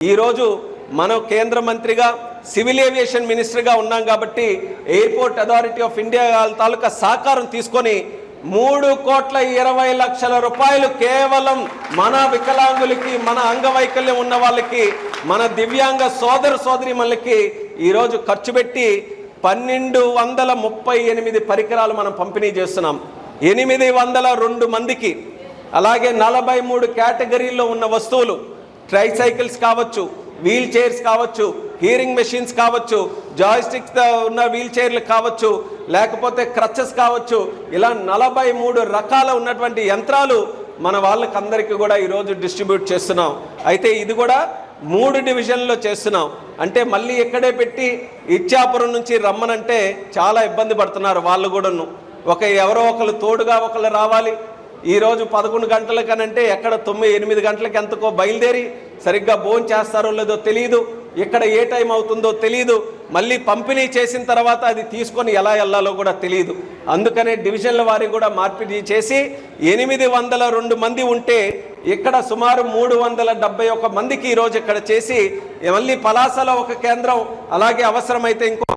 ఈరోజు మనం కేంద్ర మంత్రిగా సివిల్ ఏవియేషన్ మినిస్టర్గా ఉన్నాం కాబట్టి ఎయిర్పోర్ట్ అథారిటీ ఆఫ్ ఇండియా తాలూకా సహకారం తీసుకొని మూడు కోట్ల ఇరవై లక్షల రూపాయలు కేవలం మన వికలాంగులకి మన అంగవైకల్యం ఉన్న వాళ్ళకి మన దివ్యాంగ సోదర సోదరి మనకి ఈరోజు ఖర్చు పెట్టి పన్నెండు వందల ముప్పై ఎనిమిది పరికరాలు మనం పంపిణీ చేస్తున్నాం. ఎనిమిది వందల రెండు మందికి అలాగే నలభై మూడు కేటగిరీల్లో ఉన్న వస్తువులు ట్రైసైకిల్స్ కావచ్చు వీల్ చైర్స్ కావచ్చు హీరింగ్ మెషిన్స్ కావచ్చు జాయిస్టిక్స్ ఉన్న వీల్ చైర్లు కావచ్చు లేకపోతే క్రచెస్ కావచ్చు ఇలా నలభై మూడు రకాల ఉన్నటువంటి యంత్రాలు మన వాళ్ళకందరికీ కూడా ఈరోజు డిస్ట్రిబ్యూట్ చేస్తున్నాం. అయితే ఇది కూడా మూడు డివిజన్లో చేస్తున్నాం. అంటే మళ్ళీ ఎక్కడే పెట్టి ఇచ్చాపురం నుంచి రమ్మనంటే చాలా ఇబ్బంది పడుతున్నారు వాళ్ళు కూడాను. ఒక ఎవరో ఒకరు తోడుగా ఒకళ్ళు రావాలి ఈరోజు పదకొండు గంటలకనంటే ఎక్కడ తొమ్మిది ఎనిమిది గంటలకి ఎంతకో బయలుదేరి సరిగ్గా భోజనం చేస్తారో లేదో తెలియదు ఎక్కడ ఏ టైం అవుతుందో తెలియదు మళ్ళీ పంపిణీ చేసిన తర్వాత అది తీసుకొని ఎలా వెళ్ళాలో కూడా తెలియదు అందుకనే డివిజన్ల వారి కూడా మార్పిడి చేసి ఎనిమిది వందల రెండు మంది ఉంటే ఇక్కడ సుమారు మూడు వందల డెబ్బై ఒక మందికి ఈరోజు ఇక్కడ చేసి మళ్ళీ పలాసలో ఒక కేంద్రం అలాగే అవసరమైతే ఇంకో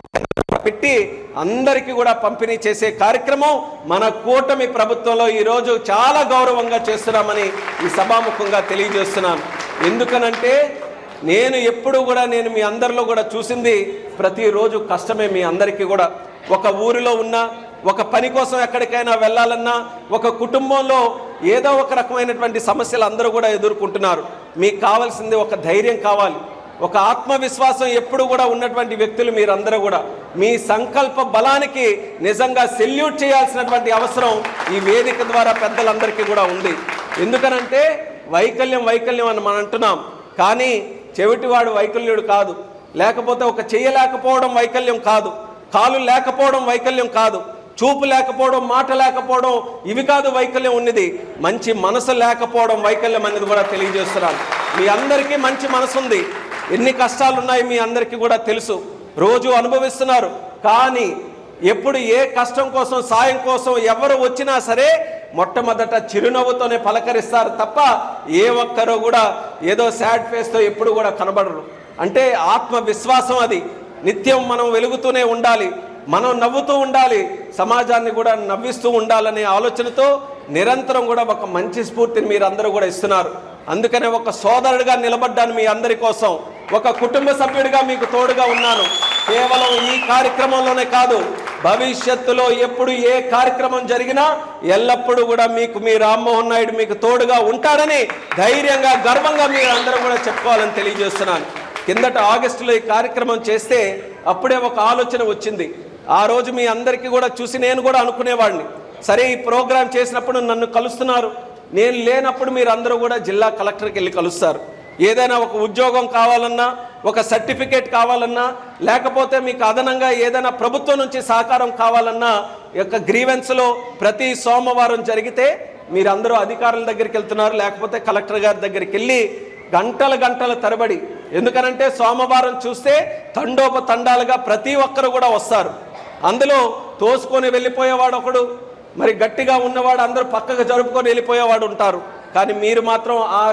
పెట్టి అందరికీ కూడా పంపిణీ చేసే కార్యక్రమం మన కూటమి ప్రభుత్వంలో ఈరోజు చాలా గౌరవంగా చేస్తున్నామని ఈ సభాముఖంగా తెలియజేస్తున్నాను. ఎందుకనంటే నేను ఎప్పుడు కూడా నేను మీ అందరిలో కూడా చూసింది ప్రతిరోజు కష్టమే మీ అందరికీ కూడా. ఒక ఊరిలో ఉన్న ఒక పని కోసం ఎక్కడికైనా వెళ్ళాలన్నా ఒక కుటుంబంలో ఏదో ఒక రకమైనటువంటి సమస్యలు అందరూ కూడా ఎదుర్కొంటున్నారు. మీకు కావాల్సింది ఒక ధైర్యం కావాలి. ఒక ఆత్మవిశ్వాసం ఎప్పుడు కూడా ఉన్నటువంటి వ్యక్తులు మీరందరూ కూడా. మీ సంకల్ప బలానికి నిజంగా సెల్యూట్ చేయాల్సినటువంటి అవసరం ఈ వేదిక ద్వారా పెద్దలందరికీ కూడా ఉంది. ఎందుకనంటే వైకల్యం వైకల్యం అని మనం అంటున్నాం. కానీ చెవిటివాడు వైకల్యుడు కాదు. లేకపోతే ఒక చేయలేకపోవడం వైకల్యం కాదు. కాలు లేకపోవడం వైకల్యం కాదు. చూపు లేకపోవడం మాట లేకపోవడం ఇవి కాదు వైకల్యం ఉన్నది. మంచి మనసు లేకపోవడం వైకల్యం అనేది కూడా తెలియజేస్తున్నాను. మీ అందరికీ మంచి మనసు ఉంది ఎన్ని కష్టాలు ఉన్నాయి మీ అందరికీ కూడా తెలుసు. రోజు అనుభవిస్తున్నారు. కానీ ఎప్పుడు ఏ కష్టం కోసం సాయం కోసం ఎవరు వచ్చినా సరే మొట్టమొదట చిరునవ్వుతోనే పలకరిస్తారు తప్ప ఏ ఒక్కరూ కూడా ఏదో సాడ్ ఫేస్తో ఎప్పుడు కూడా కనబడరు. అంటే ఆత్మవిశ్వాసం అది. నిత్యం మనం వెలుగుతూనే ఉండాలి. మనం నవ్వుతూ ఉండాలి. సమాజాన్ని కూడా నవ్విస్తూ ఉండాలనే ఆలోచనతో నిరంతరం కూడా ఒక మంచి స్ఫూర్తిని మీరు అందరూ కూడా ఇస్తున్నారు. అందుకనే ఒక సోదరుడిగా నిలబడ్డాను మీ అందరి కోసం. ఒక కుటుంబ సభ్యుడిగా మీకు తోడుగా ఉన్నాను. కేవలం ఈ కార్యక్రమంలోనే కాదు భవిష్యత్తులో ఎప్పుడు ఏ కార్యక్రమం జరిగినా ఎల్లప్పుడూ కూడా మీకు మీ రామ్మోహన్ నాయుడు మీకు తోడుగా ఉంటాడని ధైర్యంగా గర్వంగా మీరు అందరూ కూడా చెప్పుకోవాలని తెలియజేస్తున్నాను. కిందట ఆగస్టులో ఈ కార్యక్రమం చేస్తే అప్పుడే ఒక ఆలోచన వచ్చింది. ఆ రోజు మీ అందరికీ కూడా చూసి నేను కూడా అనుకునేవాడిని. సరే ఈ ప్రోగ్రాం చేసినప్పుడు నన్ను కలుస్తున్నారు. నేను లేనప్పుడు మీరందరూ కూడా జిల్లా కలెక్టర్కి వెళ్ళి కలుస్తారు. ఏదైనా ఒక ఉద్యోగం కావాలన్నా ఒక సర్టిఫికేట్ కావాలన్నా లేకపోతే మీకు అదనంగా ఏదైనా ప్రభుత్వం నుంచి సహకారం కావాలన్నా యొక్క గ్రీవెన్స్లో ప్రతి సోమవారం జరిగితే మీరందరూ అధికారుల దగ్గరికి వెళ్తున్నారు లేకపోతే కలెక్టర్ గారి దగ్గరికి వెళ్ళి గంటల గంటల తరబడి. ఎందుకనంటే సోమవారం చూస్తే తండోపతండాలుగా ప్రతి ఒక్కరు కూడా వస్తారు. అందులో తోసుకొని వెళ్ళిపోయేవాడు ఒకడు మరి గట్టిగా ఉన్నవాడు అందరూ పక్కకు జరుపుకొని వెళ్ళిపోయేవాడు ఉంటారు. కానీ మీరు మాత్రం ఆ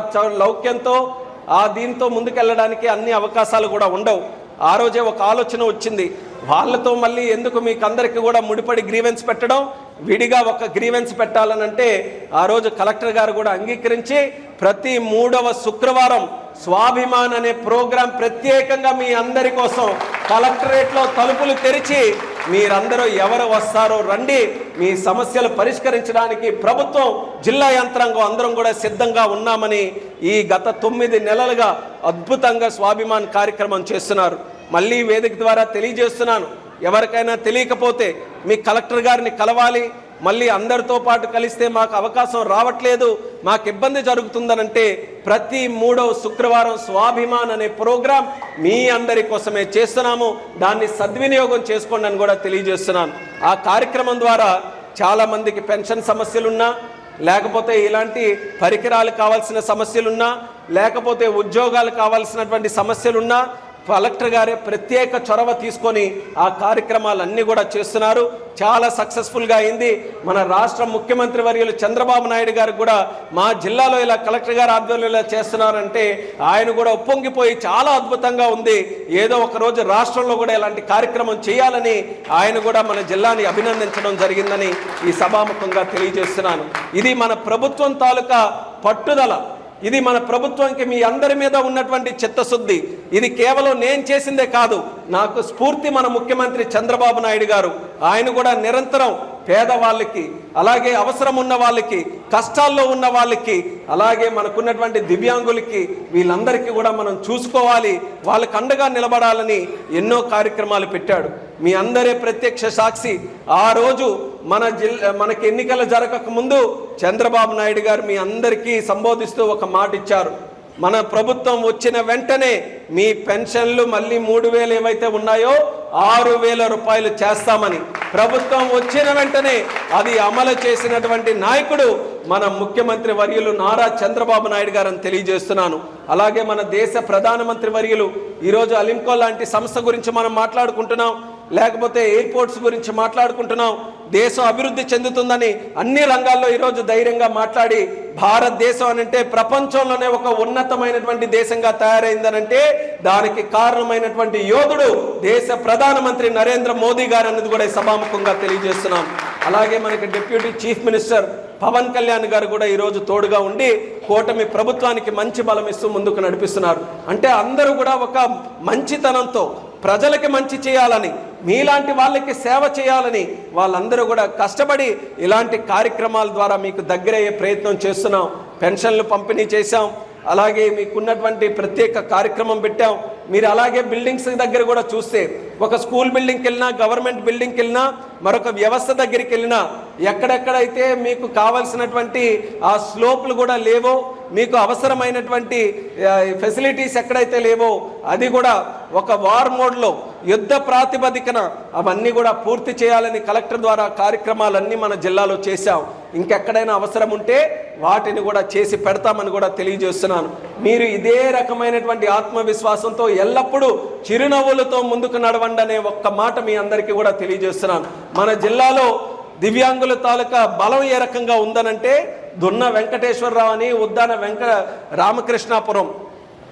లౌక్యంతో ఆ దీంతో ముందుకెళ్ళడానికి అన్ని అవకాశాలు కూడా ఉండవు. ఆ రోజే ఒక ఆలోచన వచ్చింది. వాళ్ళతో మళ్ళీ ఎందుకు మీకు అందరికీ కూడా ముడిపడి గ్రీవెన్స్ పెట్టడం? విడిగా ఒక గ్రీవెన్స్ పెట్టాలనంటే ఆ రోజు కలెక్టర్ గారు కూడా అంగీకరించి ప్రతి మూడవ శుక్రవారం స్వాభిమాన్ అనే ప్రోగ్రాం ప్రత్యేకంగా మీ అందరి కోసం కలెక్టరేట్లో తలుపులు తెరిచి మీరందరూ ఎవరు వస్తారో రండి. మీ సమస్యలు పరిష్కరించడానికి ప్రభుత్వం జిల్లా యంత్రాంగం అందరం కూడా సిద్ధంగా ఉన్నామని ఈ గత తొమ్మిది నెలలుగా అద్భుతంగా స్వాభిమాన్ కార్యక్రమం చేస్తున్నారు. మళ్ళీ వేదిక ద్వారా తెలియజేస్తున్నాను. ఎవరికైనా తెలియకపోతే మీ కలెక్టర్ గారిని కలవాలి మళ్ళీ అందరితో పాటు కలిస్తే మాకు అవకాశం రావట్లేదు మాకు ఇబ్బంది జరుగుతుందనంటే ప్రతి మూడవ శుక్రవారం స్వాభిమాన్ అనే ప్రోగ్రాం మీ అందరి కోసమే చేస్తున్నాము. దాన్ని సద్వినియోగం చేసుకోండి అని కూడా తెలియజేస్తున్నాను. ఆ కార్యక్రమం ద్వారా చాలామందికి పెన్షన్ సమస్యలున్నా లేకపోతే ఇలాంటి పరికరాలు కావాల్సిన సమస్యలున్నా లేకపోతే ఉద్యోగాలు కావాల్సినటువంటి సమస్యలున్నా కలెక్టర్ గారే ప్రత్యేక చొరవ తీసుకొని ఆ కార్యక్రమాలన్నీ కూడా చేస్తున్నారు. చాలా సక్సెస్ఫుల్గా అయింది. మన రాష్ట్ర ముఖ్యమంత్రి వర్యులు చంద్రబాబు నాయుడు గారు కూడా మా జిల్లాలో ఇలా కలెక్టర్ గారు ఆధ్వర్యంలో చేస్తున్నారంటే ఆయన కూడా ఉప్పొంగిపోయి చాలా అద్భుతంగా ఉంది. ఏదో ఒక రోజు రాష్ట్రంలో కూడా ఇలాంటి కార్యక్రమం చేయాలని ఆయన కూడా మన జిల్లాని అభినందించడం జరిగిందని ఈ సభాముఖంగా తెలియజేస్తున్నాను. ఇది మన ప్రభుత్వం తాలూకా పట్టుదల. ఇది మన ప్రభుత్వానికి మీ అందరి మీద ఉన్నటువంటి చిత్తశుద్ధి. ఇది కేవలం నేను చేసిందే కాదు. నాకు స్ఫూర్తి మన ముఖ్యమంత్రి చంద్రబాబు నాయుడు గారు. ఆయన కూడా నిరంతరం పేదవాళ్ళకి అలాగే అవసరం ఉన్న వాళ్ళకి కష్టాల్లో ఉన్న వాళ్ళకి అలాగే మనకున్నటువంటి దివ్యాంగులకి వీళ్ళందరికీ కూడా మనం చూసుకోవాలి. వాళ్ళకి అండగా నిలబడాలని ఎన్నో కార్యక్రమాలు పెట్టాడు. మీ అందరే ప్రత్యక్ష సాక్షి. ఆ రోజు మన జిల్లా మనకి ఎన్నికలు జరగక ముందు చంద్రబాబు నాయుడు గారు మీ అందరికీ సంబోధిస్తూ ఒక మాట ఇచ్చారు. మన ప్రభుత్వం వచ్చిన వెంటనే మీ పెన్షన్లు మళ్ళీ మూడు వేలు ఏవైతే ఉన్నాయో ఆరు వేల రూపాయలు చేస్తామని. ప్రభుత్వం వచ్చిన వెంటనే అది అమలు చేసినటువంటి నాయకుడు మన ముఖ్యమంత్రి వర్యులు నారా చంద్రబాబు నాయుడు గారని తెలియజేస్తున్నాను. అలాగే మన దేశ ప్రధానమంత్రి వర్యులు ఈరోజు అలింకో లాంటి సంస్థ గురించి మనం మాట్లాడుకుంటున్నాం. లేకపోతే ఎయిర్పోర్ట్స్ గురించి మాట్లాడుకుంటున్నాం. దేశం అభివృద్ధి చెందుతుందని అన్ని రంగాల్లో ఈరోజు ధైర్యంగా మాట్లాడి భారతదేశం అనంటే ప్రపంచంలోనే ఒక ఉన్నతమైనటువంటి దేశంగా తయారైందనంటే దానికి కారణమైనటువంటి యోధుడు దేశ ప్రధానమంత్రి నరేంద్ర మోదీ గారు అన్నది కూడా సభాముఖంగా తెలియజేస్తున్నాం. అలాగే మనకి deputy chief minister Pawan Kalyan గారు కూడా ఈరోజు తోడుగా ఉండి కూటమి ప్రభుత్వానికి మంచి బలం ఇస్తూ ముందుకు నడిపిస్తున్నారు. అంటే అందరూ కూడా ఒక మంచితనంతో ప్రజలకి మంచి చేయాలని మీలాంటి వాళ్ళకి సేవ చేయాలని వాళ్ళందరూ కూడా కష్టపడి ఇలాంటి కార్యక్రమాల ద్వారా మీకు దగ్గరయ్యే ప్రయత్నం చేస్తున్నాం. పెన్షన్లు పంపిణీ చేశాం. అలాగే మీకున్నటువంటి ప్రత్యేక కార్యక్రమం పెట్టాం. మీరు అలాగే బిల్డింగ్స్ దగ్గర కూడా చూస్తే ఒక స్కూల్ బిల్డింగ్కి వెళ్ళినా గవర్నమెంట్ బిల్డింగ్కి వెళ్ళినా మరొక వ్యవస్థ దగ్గరికి వెళ్ళినా ఎక్కడెక్కడైతే మీకు కావలసినటువంటి ఆ స్లోప్లు కూడా లేవో మీకు అవసరమైనటువంటి ఫెసిలిటీస్ ఎక్కడైతే లేవో అది కూడా ఒక వార్ మోడ్లో యుద్ధ ప్రాతిపదికన అవన్నీ కూడా పూర్తి చేయాలని కలెక్టర్ ద్వారా కార్యక్రమాలన్నీ మన జిల్లాలో చేశాం. ఇంకెక్కడైనా అవసరం ఉంటే వాటిని కూడా చేసి పెడతామని కూడా తెలియజేస్తున్నాను. మీరు ఇదే రకమైనటువంటి ఆత్మవిశ్వాసంతో ఎల్లప్పుడూ చిరునవ్వులతో ముందుకు నడవండి అనే ఒక్క మాట మీ అందరికీ కూడా తెలియజేస్తున్నాను. మన జిల్లాలో దివ్యాంగుల తాలూకా బలం ఏ రకంగా ఉందనంటే దున్న వెంకటేశ్వరరావు అని ఉద్దాన వెంకట రామకృష్ణాపురం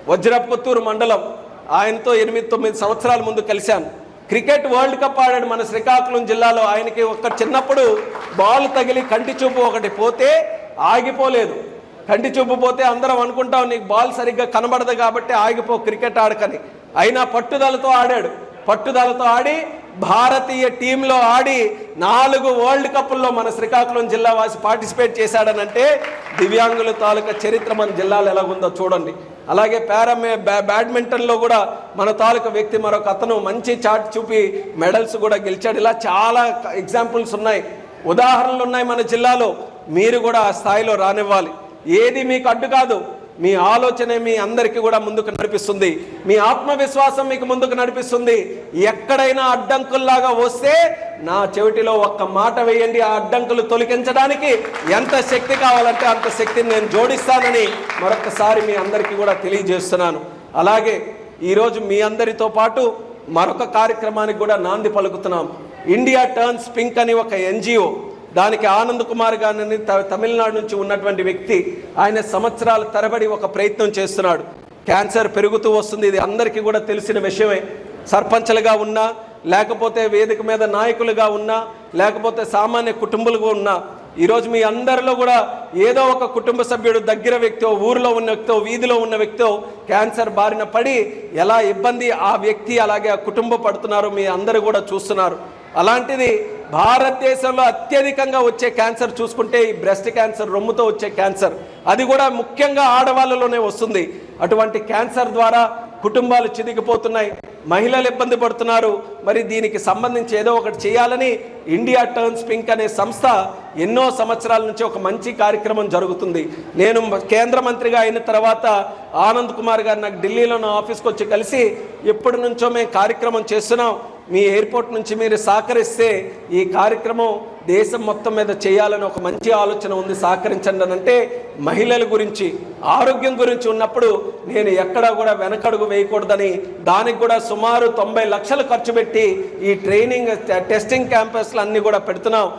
వజ్రపుత్తూరు మండలం ఆయనతో ఎనిమిది తొమ్మిది సంవత్సరాల ముందు కలిశాను. క్రికెట్ వరల్డ్ కప్ ఆడాడు మన శ్రీకాకుళం జిల్లాలో. ఆయనకి ఒక చిన్నప్పుడు బాల్ తగిలి కంటి చూపు ఒకటి పోతే ఆగిపోలేదు. కంటి చూపు పోతే అందరం అనుకుంటాం నీకు బాల్ సరిగ్గా కనబడదు కాబట్టి ఆగిపో క్రికెట్ ఆడకని. అయినా పట్టుదలతో ఆడాడు. పట్టుదలతో ఆడి భారతీయ టీంలో ఆడి నాలుగు వరల్డ్ కప్పుల్లో మన శ్రీకాకుళం జిల్లా వాసి పార్టిసిపేట్ చేశాడనంటే దివ్యాంగుల తాలూకా చరిత్ర మన జిల్లాలో ఎలాగుందో చూడండి. అలాగే పారామే బ్యా బ్యాడ్మింటన్లో కూడా మన తాలూకా వ్యక్తి మరొక అతను మంచి చాట్ చూపి మెడల్స్ కూడా గెలిచాడు. ఇలా చాలా ఎగ్జాంపుల్స్ ఉన్నాయి. ఉదాహరణలు ఉన్నాయి మన జిల్లాలో. మీరు కూడా ఆ స్థాయిలో రానివ్వాలి. ఏది మీకు అడ్డు కాదు. మీ ఆలోచనే మీ అందరికీ కూడా ముందుకు నడిపిస్తుంది. మీ ఆత్మవిశ్వాసం మీకు ముందుకు నడిపిస్తుంది. ఎక్కడైనా అడ్డంకుల్లాగా వస్తే నా చెవిటిలో ఒక్క మాట వేయండి. ఆ అడ్డంకులు తొలగించడానికి ఎంత శక్తి కావాలంటే అంత శక్తిని నేను జోడిస్తానని మరొకసారి మీ అందరికీ కూడా తెలియజేస్తున్నాను. అలాగే ఈరోజు మీ అందరితో పాటు మరొక కార్యక్రమానికి కూడా నాంది పలుకుతున్నాం. ఇండియా టర్న్స్ పింక్ అని ఒక ఎన్జిఓ దానికి ఆనంద్ కుమార్ గారిని త- తమిళనాడు నుంచి ఉన్నటువంటి వ్యక్తి ఆయన సంవత్సరాల తరబడి ఒక ప్రయత్నం చేస్తున్నాడు. క్యాన్సర్ పెరుగుతూ వస్తుంది ఇది అందరికీ కూడా తెలిసిన విషయమే. సర్పంచ్లుగా ఉన్నా లేకపోతే వేదిక మీద నాయకులుగా ఉన్నా లేకపోతే సామాన్య కుటుంబాలుగా ఉన్నా ఈరోజు మీ అందరిలో కూడా ఏదో ఒక కుటుంబ సభ్యుడు దగ్గర వ్యక్తో ఊరిలో ఉన్న వ్యక్తో వీధిలో ఉన్న వ్యక్తో క్యాన్సర్ బారిన పడి ఎలా ఇబ్బంది ఆ వ్యక్తి అలాగే ఆ కుటుంబం పడుతున్నారో మీ అందరూ కూడా చూస్తున్నారు. అలాంటిది భారతదేశంలో అత్యధికంగా వచ్చే క్యాన్సర్ చూసుకుంటే ఈ బ్రెస్ట్ క్యాన్సర్ రొమ్ముతో వచ్చే క్యాన్సర్. అది కూడా ముఖ్యంగా ఆడవాళ్ళలోనే వస్తుంది. అటువంటి క్యాన్సర్ ద్వారా కుటుంబాలు చిదిగిపోతున్నాయి మహిళలు ఇబ్బంది పడుతున్నారు. మరి దీనికి సంబంధించి ఏదో ఒకటి చేయాలని ఇండియా టర్న్స్ పింక్ అనే సంస్థ ఎన్నో సంవత్సరాల నుంచి ఒక మంచి కార్యక్రమం జరుగుతుంది. నేను కేంద్ర మంత్రిగా అయిన తర్వాత ఆనంద్ కుమార్ గారు నాకు ఢిల్లీలో నా ఆఫీస్కి వచ్చి కలిసి ఎప్పటి నుంచో మేము కార్యక్రమం చేస్తున్నాం. మీ ఎయిర్పోర్ట్ నుంచి మీరు సహకరిస్తే ఈ కార్యక్రమం దేశం మొత్తం మీద చేయాలని ఒక మంచి ఆలోచన ఉంది. సహకరించండి అని అంటే మహిళల గురించి ఆరోగ్యం గురించి ఉన్నప్పుడు నేను ఎక్కడా కూడా వెనకడుగు వేయకూడదని దానికి కూడా సుమారు తొంభై లక్షలు ఖర్చు పెట్టి ఈ ట్రైనింగ్ టెస్టింగ్ క్యాంపస్లు అన్నీ కూడా పెడుతున్నాం.